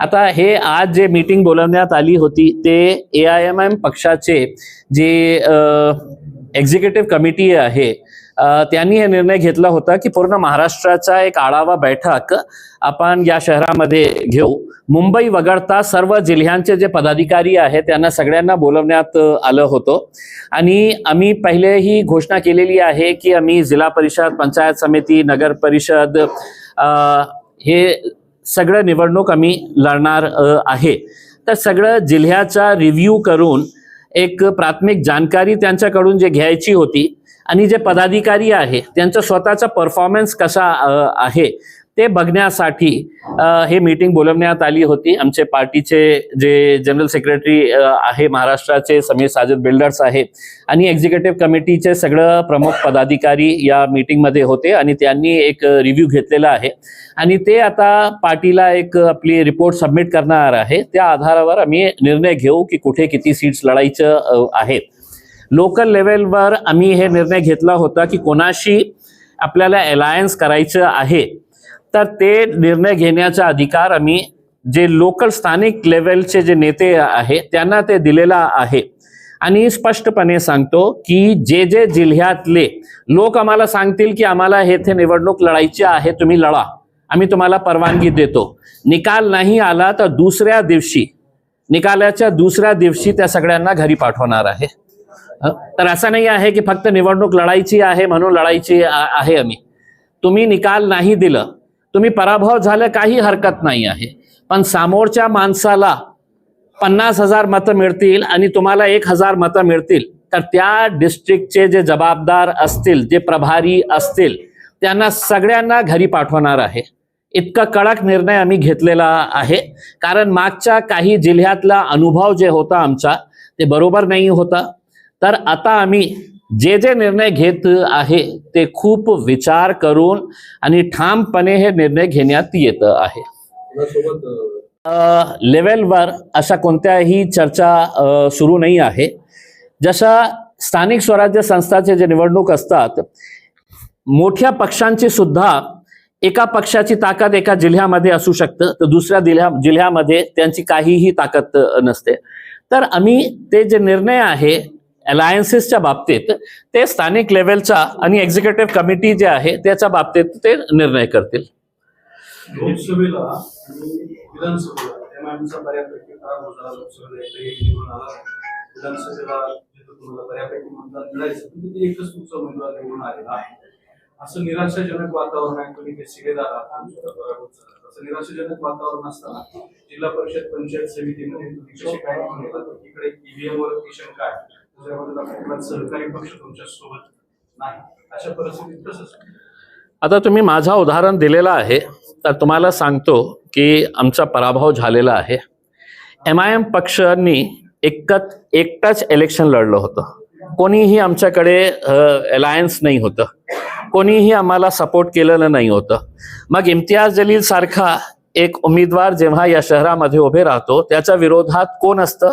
आता हे आज जे मीटिंग बोलवण्यात आली होती ते ए आय एम एम पक्षाचे जे एक्झिक्युटिव्ह कमिटी आहे त्यांनी हे निर्णय घेतला होता की पूर्ण महाराष्ट्राचा एक आढावा बैठक आपण या शहरामध्ये घेऊ. मुंबई वगळता सर्व जिल्ह्यांचे जे पदाधिकारी आहेत त्यांना सगळ्यांना बोलवण्यात आलं होतं. आणि आम्ही पहिले ही घोषणा केलेली आहे की आम्ही जिल्हा परिषद पंचायत समिती नगर परिषद हे सगळं निवडणूक आम्ही लढणार आहे. तर सगळं जिल्ह्याचा रिव्ह्यू करून एक प्राथमिक जानकारी त्यांच्याकडून जे घ्यायची होती आणि जे पदाधिकारी आहे त्यांचा स्वतःचा परफॉर्मन्स कसा आहे ते बघण्यासाठी हे मीटिंग बोलवण्यात आली होती. आमचे पार्टीचे जे जनरल सेक्रेटरी आहे महाराष्ट्राचे समीर साजद बिल्डर्स आहे आणि एक्झिक्युटिव्ह कमिटीचे सगळं प्रमुख पदाधिकारी या मीटिंगमध्ये होते आणि त्यांनी एक रिव्ह्यू घेतलेला आहे. आणि ते आता पार्टीला एक आपली रिपोर्ट सबमिट करणार आहे. त्या आधारावर आम्ही निर्णय घेऊ की कुठे किती सीट्स लढायचं आहेत लोकल लेवलवर आम्ही हे निर्णय घेतला होता की कोणाशी आपल्याला अलायन्स करायचं आहे. तर ते निर्णय घेण्याचा अधिकार आम्ही जे लोकल स्थानिक लेवलचे जे नेते आहे त्यांना ते दिलेला आहे. आणि स्पष्टपणे सांगतो की जे जे जिल्ह्यातले लोक आम्हाला सांगतील की आम्हाला येथे निवडणूक लढायची आहे तुम्ही लढा. आम्ही तुम्हाला परवानगी देतो. निकाल नाही आला तर दुसऱ्या दिवशी निकालाच्या दुसऱ्या दिवशी त्या सगळ्यांना घरी पाठवणार आहे. तर असं नाही आहे की फक्त निवडणूक लढायची आहे म्हणून लढायची आहे आम्ही. तुम्ही निकाल नाही दिलं तुम्ही पराभव झालं काही हरकत नाही आहे. पण समोरच्या माणसाला पन्नास हजार मतं मिळतील आणि तुम्हाला एक हजार मतं मिळतील. तर त्या डिस्ट्रिक्टचे जे जबाबदार असतील जे प्रभारी असतील त्यांना सगळ्यांना घरी पाठवणार आहे. इतका कडक निर्णय आम्ही घेतलेला आहे. कारण मागच्या काही जिल्ह्यातला अनुभव जे होता आमचा ते बरोबर नाही होता. तर आता आम्ही जे जे निर्णय घेत आहे ते खूप विचार करून आणि ठामपणे हे निर्णय घेण्यात येत आहे. लेवलवर अशा कोणत्याही चर्चा सुरू नाही आहे. जशा स्थानिक स्वराज्य संस्थाचे जे निवडणूक असतात मोठ्या पक्षांची सुद्धा एका पक्षाची ताकद एका जिल्ह्यामध्ये असू शकतं तर दुसऱ्या जिल्ह्या जिल्ह्यामध्ये त्यांची काहीही ताकद नसते. तर आम्ही ते जे निर्णय आहे अलायन्सेसच्या बाबतीत ते स्थानिक लेवलचा आणि एक्झिक्युटिव्ह कमिटी जे आहे त्याच्या बाबतीत ते निर्णय करतील. लोकसभेला विधानसभेला असं निराशाजनक वातावरण आहे तुम्ही असं निराशाजनक वातावरण असताना जिल्हा परिषद पंचायत समितीमध्ये तुम्ही काय इकडे ईव्हीएम वर शंका आहे. आता तुम्ही माझा उदाहरण दिलेला आहे. तर तुम्हाला सांगतो की आमचा पराभव झालेला आहे. एम आय एम पक्षांनी एकच एकटाच इलेक्शन लढलं होतं. कोणीही आमच्याकडे अलायन्स नाही होतं. कोणीही आम्हाला सपोर्ट केलेलं नाही होतं. मग इम्तियाज जलील सारखा एक उमेदवार जेव्हा या शहरामध्ये उभे राहतो त्याच्या विरोधात कोण असतं?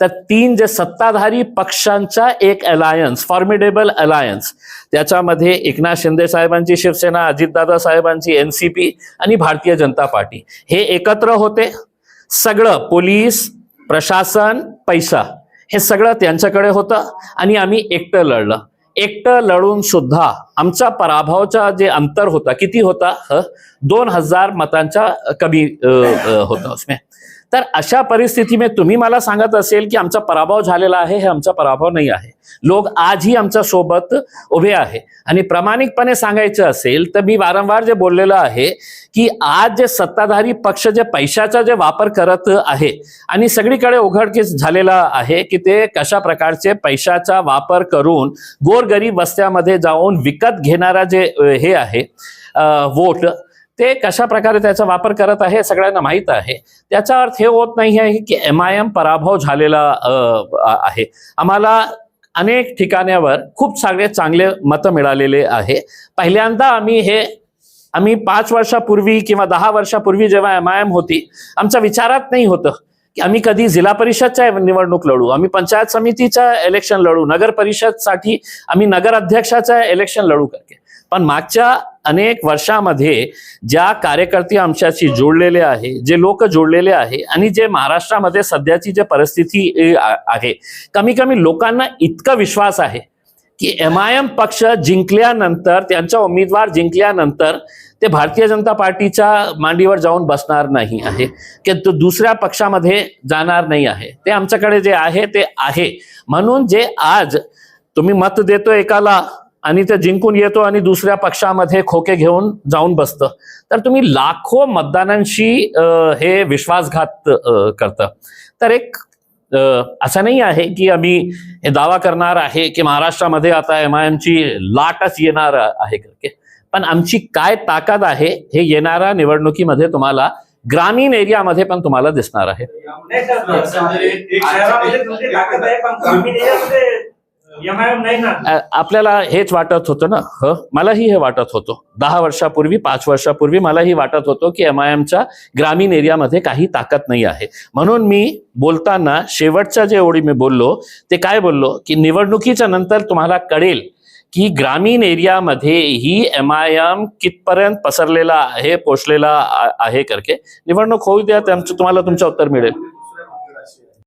तर तीन जे सत्ताधारी पक्षांचा एक अलायन्स फॉर्मिडेबल अलायन्स त्याच्यामध्ये एकनाथ शिंदे साहेबांची शिवसेना अजितदादा साहेबांची एन सी पी आणि भारतीय जनता पार्टी. हे एकत्र होते. सगळं पोलीस प्रशासन पैसा हे सगळं त्यांच्याकडे होतं आणि आम्ही एकटं लढलं. एकटं लढून सुद्धा आमचा पराभवाचा जे अंतर होता किती होता? दोन हजार मतांचा कमी होता. उसमें तर अशा परिस्थिती तुम्ही मला सांगत असेल की आमचा पराभव झालेला आहे हे आमचा पराभव नाही आहे. लोक आजही आमच्यासोबत उभे आहे. आणि प्रामाणिकपणे सांगायचं असेल तर मी वारंवार जे बोललेलं आहे की आज जे सत्ताधारी पक्ष जे पैशाचा जे वापर करत आहे आणि सगळीकडे उघडकीस झालेला आहे की ते कशा प्रकारचे पैशाचा वापर करून गोरगरीब वस्त्यामध्ये जाऊन विकत घेणारा जे हे आहे वोट ते कशा प्रकारे त्याचा वापर करत आहे सगळ्यांना माहीत आहे. त्याचा अर्थ हे होत नाही आहे की एम आय एम पराभव झालेला आहे. आम्हाला अनेक ठिकाण्यावर खूप सगळे चांगले मतं मिळालेले आहे. पहिल्यांदा आम्ही हे आम्ही पाच वर्षापूर्वी किंवा दहा वर्षापूर्वी जेव्हा एम आय एम होती आमच्या विचारात नाही होतं की आम्ही कधी जिल्हा परिषदच्या निवडणूक लढू आम्ही पंचायत समितीच्या इलेक्शन लढू नगर परिषदसाठी आम्ही नगर अध्यक्षाचं इलेक्शन लढू करके. पण मागच्या अनेक वर्षामध्ये ज्या कार्यकर्ते आमच्याशी जोडलेले आहे जे लोक जोडलेले आहे आणि जे महाराष्ट्रामध्ये सध्याची जे परिस्थिती आहे कमी कमी लोकांना इतका विश्वास आहे की एम आय एम पक्ष जिंकल्यानंतर त्यांचा उमेदवार जिंकल्यानंतर ते भारतीय जनता पार्टीच्या मांडीवर जाऊन बसणार नाही आहे की तो दुसऱ्या पक्षामध्ये जाणार नाही आहे. ते आमच्याकडे जे आहे ते आहे. म्हणून जे आज तुम्ही मत देतो एकाला आणि ते जिंकून येतो आणि दुसऱ्या पक्षामध्ये खोके घेऊन जाऊन बसतं. तर तुम्ही लाखो मतदारांशी हे विश्वासघात करतं. तर एक असं नाही आहे की आम्ही हे दावा करणार आहे की महाराष्ट्रामध्ये आता एम आय एमची लाटच येणार आहे पण आमची काय ताकद आहे हे येणाऱ्या निवडणुकीमध्ये तुम्हाला ग्रामीण एरियामध्ये पण तुम्हाला दिसणार आहे. आपल्याला हेच वाटत होतं ना? ह? मलाही हे वाटत होतं. दहा वर्षापूर्वी पाच वर्षापूर्वी मलाही वाटत होतं की एम आय एमच्या ग्रामीण एरियामध्ये काही ताकद नाही आहे. म्हणून मी बोलताना शेवटच्या जे ओळी मी बोललो ते काय बोललो? की निवडणुकीच्या नंतर तुम्हाला कळेल की ग्रामीण एरियामध्ये ही एम आय एम कितपर्यंत पसरलेला आहे पोचलेला आहे करके. निवडणूक होऊ द्या त्यांचं तुम्हाला तुमचं उत्तर मिळेल.